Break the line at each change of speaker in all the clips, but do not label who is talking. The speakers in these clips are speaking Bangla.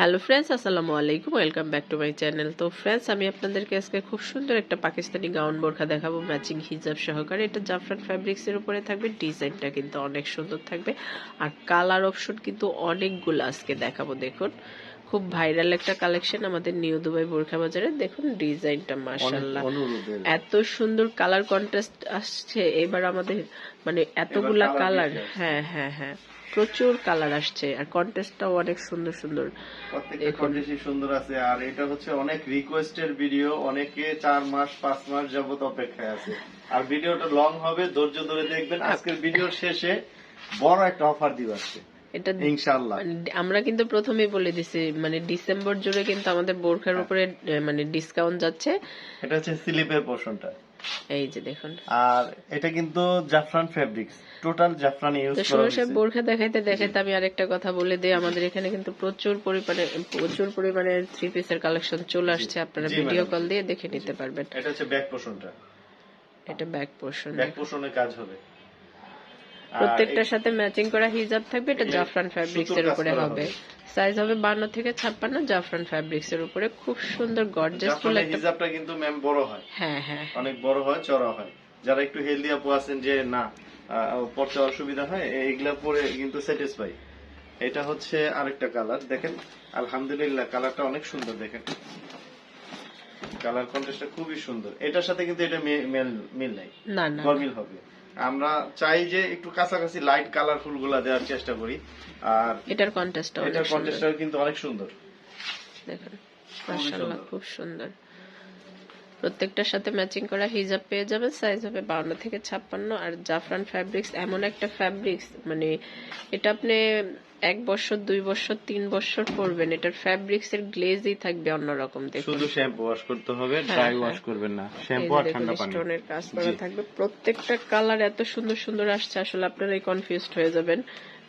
হ্যালো ফ্রেন্ডস, আসসালামু আলাইকুম, welcome back to my channel. তো ফ্রেন্ডস, আমি আপনাদেরকে আজকে খুব সুন্দর একটা পাকিস্তানি গাউন বোরখা দেখাবো ম্যাচিং হিজাব সহকারে। এটা জাফরান ফ্যাব্রিক্সের উপরে থাকবে ডিজাইনটা কিন্তু অনেক সুন্দর থাকবে। আর কালার অপশন কিন্তু অনেকগুলো আজকে দেখাবো, দেখুন। খুব ভাইরাল একটা কালেকশন আমাদের নিউ দুবাই বোরখা বাজারে। দেখুন ডিজাইনটা মাশাআল্লাহ। এত সুন্দর কালার কন্ট্রাস্ট আসছে। এবার আমাদের মানে এতগুলা কালার। হ্যাঁ হ্যাঁ হ্যাঁ। প্রচুর কালার আসছে আর কন্টেস্টটাও অনেক সুন্দর সুন্দর।
সুন্দর আছে। আর এটা হচ্ছে অনেক রিকোয়েস্টের ভিডিও অনেকে চার মাস পাঁচ মাস যাবত অপেক্ষায় আছে। আর ভিডিওটা লং হবে। ধৈর্য ধরে দেখবেন। আজকের ভিডিওর শেষে বড় একটা অফার দিব আজকে
এটা
ইনশাআল্লাহ।
মানে আমরা কিন্তু প্রথমেই বলে দিছি মানে ডিসেম্বর জুড়ে কিন্তু আমাদের বোরখার উপরে মানে ডিসকাউন্ট যাচ্ছে।
এটা হচ্ছে স্লিপের পোর্শনটা।
এই যে দেখুন।
আর এটা কিন্তু জাফরান ফেব্রিক্স টোটাল জাফরান ইউজ করা হয়েছে।
বোরখা দেখাইতে দেখাইতে আমি আরেকটা কথা বলে দিই আমাদের এখানে কিন্তু প্রচুর পরিমাণে প্রচুর পরিমাণে থ্রি পিসের কালেকশন চলে আসছে আপনারা ভিডিও কল দিয়ে দেখে নিতে পারবেন।
এটা হচ্ছে ব্যাক পোর্শনটা
এটা ব্যাক পোর্শন
ব্যাক পোর্শনের কাজ হবে।
প্রত্যেকটার সাথে ম্যাচিং করা হিজাব থাকবে এটা জাফরান ফ্যাব্রিক্স এর উপরে হবে। সাইজ হবে বান্ন থেকে ছাপ্পান্ন জাফরান ফ্যাব্রিক্স এর উপরে। খুব সুন্দর গর্জেস ফুল একটা
হিজাবটা কিন্তু ম্যাম বড় হয়।
হ্যাঁ হ্যাঁ।
অনেক বড় হয় চড়া হয়। যারা একটু হেলদি আপু আছেন যে না পড়তে অসুবিধা হয় এইগুলা পরে কিন্তু স্যাটিসফাই এটা হচ্ছে আরেকটা কালার দেখেন আলহামদুলিল্লাহ কালারটা অনেক সুন্দর দেখেন। কালার কন্ট্রাস্টটা খুবই সুন্দর। এটার সাথে কিন্তু এটা মেল- মিল নাই।
না না।
গরমিল হবে। আমরা চাই যে একটু কাছাকাছি লাইট কালারফুলগুলা দেওয়ার চেষ্টা করি। আর
এটার কন্টেস্টটা অনেক
এটার কন্ট্রাস্টটা কিন্তু অনেক সুন্দর।
দেখেন মাশাআল্লাহ। খুব সুন্দর। প্রত্যেকটার সাথে ম্যাচিং করা হিজাব পেয়ে যাবেন সাইজ হবে বাউন্ন থেকে ছাপ্পান্ন। আর জাফরান ফ্যাব্রিক্স এমন একটা ফ্যাব্রিক্স মানে এটা আপনি এক বছর দুই বছর তিন বছর পরবেন। এটার ফ্যাব্রিক্স এর গ্লেজই থাকবে অন্যরকম দেখুন।
শুধু শ্যাম্পু ওয়াশ করতে হবে
হ্যাঁ,
ড্রাই
হ্যাঁ।
ওয়াশ করবেন না। শ্যাম্পু আর ঠান্ডা পানি।
স্টোনের কাজ করা থাকবে। প্রত্যেকটা কালার এত সুন্দর সুন্দর আসছে আসলে আপনারাই কনফিউজড হয়ে যাবেন।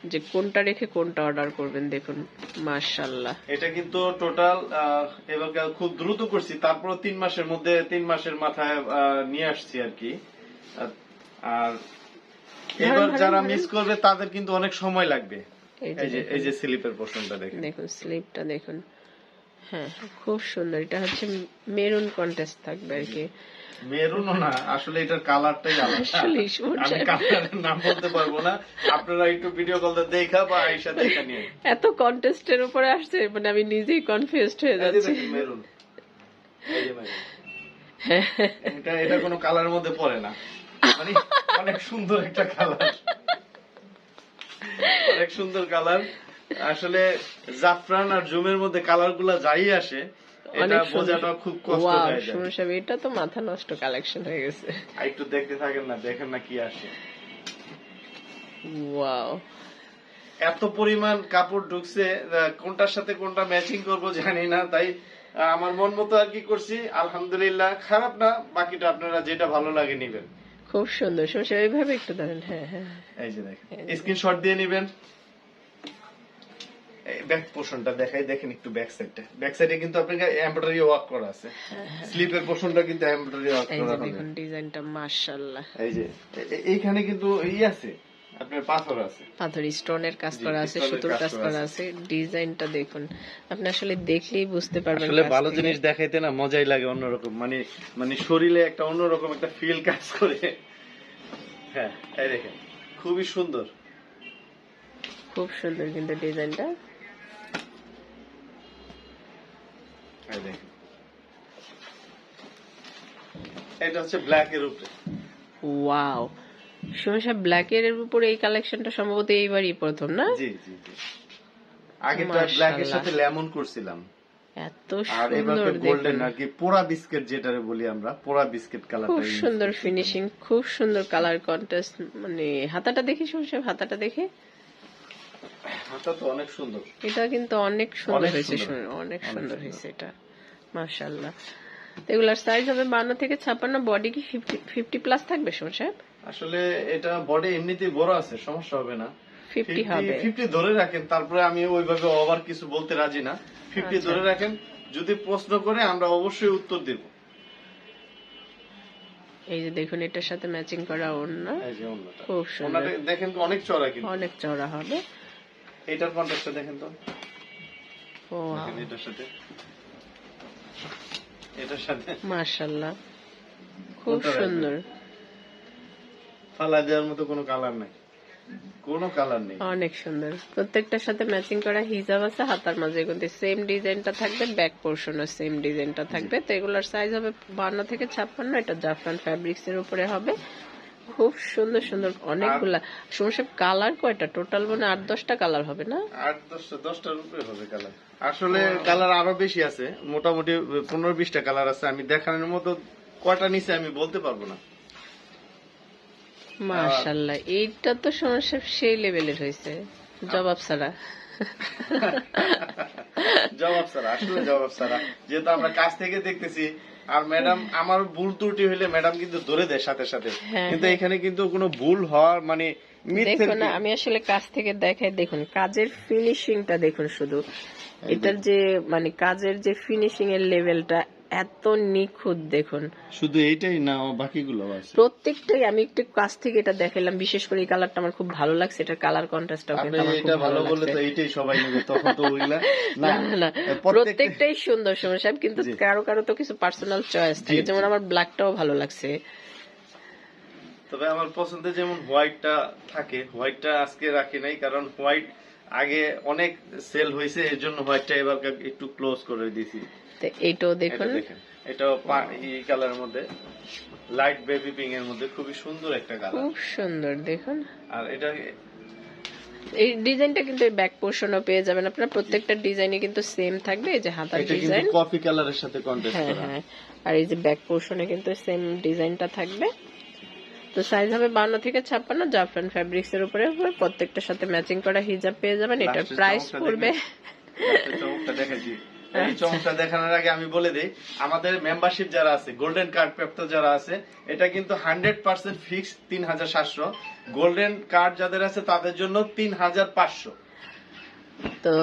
যে কোনটা রেখে কোনটা অর্ডার করবেন দেখুন মাশাল্লাহ
এটা কিন্তু টোটাল এবার খুব দ্রুত করছি। তারপর তিন মাসের মধ্যে তিন মাসের মাথায় নিয়ে আসছি আর কি। আর- এবার যারা মিস করবে তাদের কিন্তু অনেক সময় লাগবে।
এই যে
এই যে
দেখুন।
এই যে স্লিপের পোর্শনটা দেখেন।
দেখুন স্লিপটা দেখুন। হ্যাঁ খুব সুন্দর। এটা হচ্ছে মেরুন কন্টেস্ট থাকবে আর কি।
মেরুনও না আসলে এটার কালারটাই আলাদা। আমি। কালারের নাম বলতে পারব না। আপনারা একটু ভিডিও কলটা দেখা বা আইসা দেখা নিয়ে।
এত কন্টেস্টের উপরে আসছে মানে আমি নিজেই কনফিউজড হয়ে যাচ্ছি।
মেরুন। এই যে মেরুন। এটা এটা কোনো কালারের মধ্যে পড়ে না। মানে অনেক সুন্দর একটা কালার অনেক সুন্দর কালার আসলে জাফরান আর জুমের মধ্যে কালারগুলা যাই আসে এটা বোঝাটা খুব কষ্ট হয়ে যায়।
সাহেব এটা তো মাথা নষ্ট কালেকশন হয়ে গেছে।
একটু দেখতে থাকেন না দেখেন না কি আসে।
ওয়াও।
এত পরিমাণ কাপড় ঢুকছে কোনটার সাথে কোনটা ম্যাচিং করব জানি না তাই আমার মন মতো আর কি করছি আলহামদুলিল্লাহ খারাপ না বাকিটা আপনারা যেটা ভালো লাগে নিবেন।
খুব সুন্দর। এইভাবে একটু ধরেন হ্যাঁ হ্যাঁ।
এই যে দেখেন স্ক্রিনশট দিয়ে নিবেন। ব্যাক পোর্শনটা দেখাই দেখেন একটু ব্যাক সাইডটা ব্যাক সাইডে কিন্তু আপনাকে এমব্রয়ডারি ওয়ার্ক করা আছে। স্লিপের পোর্শনটা কিন্তু এমব্রয়ডারি ওয়ার্ক করা হবে।
দেখুন ডিজাইনটা মাশাআল্লাহ।
এই যে এইখানে কিন্তু ই আছে আপনার পাথর আছে।
পাথর স্টোনের কাজ করা আছে সুতোর
কাজ করা
আছে। ডিজাইনটা দেখুন আপনি আসলে দেখলেই বুঝতে পারবেন
আসলে ভালো জিনিস দেখাইতে না মজাই লাগে অন্যরকম মানে মানে শরীরে একটা অন্যরকম একটা ফিল কাজ করে। হ্যাঁ এই দেখেন খুবই সুন্দর।
খুব সুন্দর কিন্তু ডিজাইনটা।
এটা হচ্ছে ব্ল্যাক এর উপরে।
ওয়াও। সমস্যা ব্ল্যাক এর উপরে এই কালেকশনটা সম্ভবত এইবারই প্রথম না?
জি জি জি। আগেটা ব্ল্যাক এর সাথে লেমন করছিলাম।
এত সুন্দর
গোল্ডেন আর কি পোড়া বিস্কিট যেটারে বলি আমরা পোড়া বিস্কিট
খুব সুন্দর ফিনিশিং খুব সুন্দর কালার কন্ট্রাস্ট মানে হাতাটা দেখি হাতাটা দেখে।
হাতা তো অনেক সুন্দর।
এটা কিন্তু অনেক সুন্দর হয়েছে। অনেক সুন্দর। হয়েছে এটা। এগুলার সাইজ হবে বান্ন থেকে ছাপ্পান্ন বডি কি ফিফটি প্লাস থাকবে সাহেব?
আসলে এটা বডি এমনিতেই বড় আছে সমস্যা হবে না।
ফিফটি হবে।
ফিফটি ধরে রাখেন তারপরে আমি ওইভাবে ওভার কিছু বলতে রাজি না। ফিফটি
আচ্ছা।
ধরে রাখেন যদি প্রশ্ন করে আমরা অবশ্যই উত্তর দেব।
এই যে দেখুন এটার সাথে ম্যাচিং করা
অন্যটা
খুব সুন্দর।
দেখেন অনেক চড়া কিন্তু।
অনেক চড়া হবে।
এটার কন্ট্রাস্টটা দেখেন তো। এটার সাথে। এটার সাথে।
খুব সুন্দর।
ফালা দেওয়ার মতো কোনো কালার নাই। কোনো কালার নেই।
অনেক সুন্দর। প্রত্যেকটার সাথে ম্যাচিং করা হিজাব আছে হাতার মাঝে কিন্তু সেম ডিজাইনটা থাকবে ব্যাক পোর্শনও সেম ডিজাইনটা থাকবে। তো এগুলোর সাইজ হবে বান্ন থেকে ছাপ্পান্ন এটা জাফরান ফ্যাব্রিক্স এর উপরে হবে। খুব সুন্দর সুন্দর অনেকগুলা। সমস্যা কালার কয়টা? টোটাল মানে আট দশটা কালার হবে না?
আট দশটা দশটার উপরে হবে কালার। আসলে কালার আরও বেশি আছে। মোটামুটি পনেরো বিশটা কালার আছে। আমি দেখানোর মতো কয়টা নিচে আমি বলতে পারব না।
মাশাল্লাহ এইটা তো সমস্যা সেই লেভেলের হয়েছে জবাব ছাড়া।
জবাব সারা আসলে জবাব সারা যেহেতু আমরা কাছ থেকে দেখতেছি আর ম্যাডাম আমার ভুল ত্রুটি হইলে ম্যাডাম কিন্তু ধরে দেয় সাথে সাথে।
হ্যাঁ,
কিন্তু এখানে কিন্তু কোনো ভুল হওয়ার মানে
দেখুন আমি আসলে কাজ থেকে দেখাই দেখুন কাজের ফিনিশিংটা দেখুন শুধু। এটার যে মানে কাজের যে ফিনিশিং এর লেভেলটা এত নিখুঁত দেখুন।
শুধু এইটাই না বাকিগুলো আছে?
প্রত্যেকটাই আমি একটু কাছ থেকে এটা দেখালাম বিশেষ করে এই কালারটা আমার খুব ভালো লাগছে এটার কালার কন্ট্রাস্টটাও
আপনি
কিন্তু
এটা ভালো বলে তো এইটাই সবাই নেবে তখন তো ওইগুলা না?
না না না
প্রত্যেকটা
প্রত্যেকটাই সুন্দর সুন্দর সাহেব কিন্তু কারও কারও তো কিছু পার্সোনাল চয়েস থাকে যেমন। আমার ব্ল্যাকটাও ভালো লাগছে।
তবে আমার পছন্দের যেমন হোয়াইটটা থাকে হোয়াইটটা আজকে রাখি নাই কারণ হোয়াইট আগে অনেক সেল হয়েছে এর জন্য হোয়াইটটা এবার একটু ক্লোজ করে দিয়েছি।
তো এইটাও দেখুন।
এটাও এই কালারের মধ্যে লাইট বেবি পিঙ্ক এর মধ্যে খুবই সুন্দর একটা কালার
খুব সুন্দর দেখুন।
আর এটা
এই ডিজাইনটা কিন্তু ব্যাক পোর্শনও পেয়ে যাবেন। আপনারা প্রত্যেকটা ডিজাইনই কিন্তু সেম থাকবে এই যে হাতার ডিজাইন।
কফি কালারের সাথে কন্ট্রাস্ট
হ্যাঁ
করা।
হ্যাঁ। আর এই যে ব্যাক পোর্শনে কিন্তু সেম ডিজাইনটা থাকবে। তো সাইজ হবে বান্ন থেকে ছাপ্পান্ন। জাফরান ফ্যাব্রিক্স এর উপরে। প্রত্যেকটার সাথে ম্যাচিং করা হিজাব পেয়ে যাবেন। এটার প্রাইস পড়বে।
এই। চমকটা দেখানোর আগে আমি বলে দিই আমাদের মেম্বারশিপ যারা আছে গোল্ডেন কার্ড প্রাপ্ত যারা আছে এটা কিন্তু হান্ড্রেড পার্সেন্ট ফিক্স তিন হাজার সাতশো। গোল্ডেন কার্ড যাদের আছে তাদের জন্য তিন হাজার পাঁচশো।
তো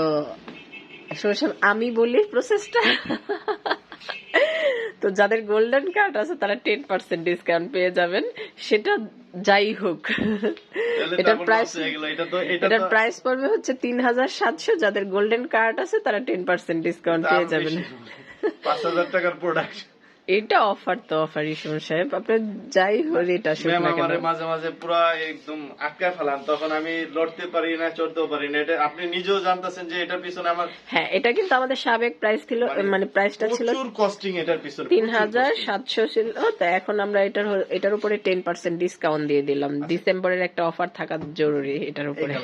আমি বলি প্রসেসটা তো যাদের গোল্ডেন কার্ড আছে তারা টেন পার্সেন্ট ডিসকাউন্ট পেয়ে যাবেন। সেটা যাই হোক। এটার প্রাইস
এটা
এটার প্রাইস পড়বে হচ্ছে তিন হাজার সাতশো। যাদের গোল্ডেন কার্ড আছে তারা টেন পার্সেন্ট ডিসকাউন্ট পেয়ে যাবেন।
পাঁচ হাজার টাকার প্রোডাক্ট
এটা অফার তো অফার ইসুন সাহেব। আপনার যাই হোক এটা
ম্যাম
না কেন।
মাঝে মাঝে পুরো একদম আটকায় ফেলান তখন আমি লড়তে পারি না চড়তেও পারি না। এটা আপনি নিজেও জানতেছেন যে এটার পিছনে আমার
হ্যাঁ এটা কিন্তু আমাদের সাবেক প্রাইস ছিল মানে প্রাইসটা ছিল
প্রচুর কস্টিং এটার পিছনে
তিন
প্রচুর
হাজার
costing।
সাতশো ছিল তো এখন আমরা এটার এটার উপরে টেন পার্সেন্ট ডিসকাউন্ট দিয়ে দিলাম। ডিসেম্বরের একটা অফার থাকা জরুরি এটার উপরে?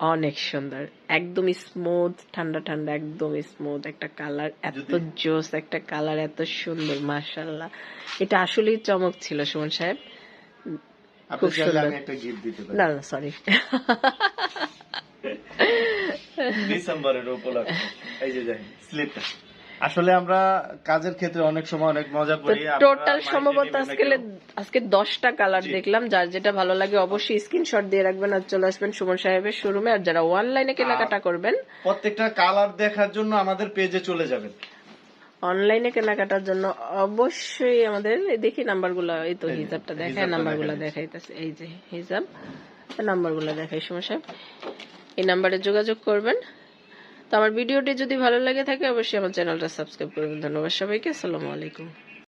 অনেক সুন্দর। একদমই স্মুথ ঠান্ডা ঠান্ডা একদম স্মুথ একটা কালার এত জোস একটা কালার এত সুন্দর মার্শাল্লাহ এটা আসলেই চমক ছিল সুমন সাহেব। খুব সুন্দর। না না সরি
ডিসেম্বরের উপলক্ষে। এই যে যাই স্লিপটা আসলে আমরা কাজের ক্ষেত্রে অনেক সময় অনেক মজা করি
টোটাল সম্ভবত আজকে আজকে দশটা কালার দেখলাম যার যেটা ভালো লাগে অবশ্যই স্ক্রিনশট দিয়ে রাখবেন আর চলে আসবেন সুমন সাহেবের শোরুমে আর যারা অনলাইনে কেনাকাটা করবেন
প্রত্যেকটা কালার দেখার জন্য আমাদের পেজে চলে যাবেন।
অনলাইনে কেনাকাটার জন্য অবশ্যই আমাদের দেখি নাম্বারগুলো এই তো হিসাবটা দেখায় নাম্বারগুলো। দেখাইতেছে এই যে হিসাব নাম্বারগুলো দেখাই সুমন সাহেব। এই নাম্বারে যোগাযোগ করবেন। তো আমার ভিডিওটি যদি ভালো লাগে থাকে, অবশ্যই আমার চ্যানেলটা সাবস্ক্রাইব করবেন। ধন্যবাদ সবাইকে। আসসালামু আলাইকুম।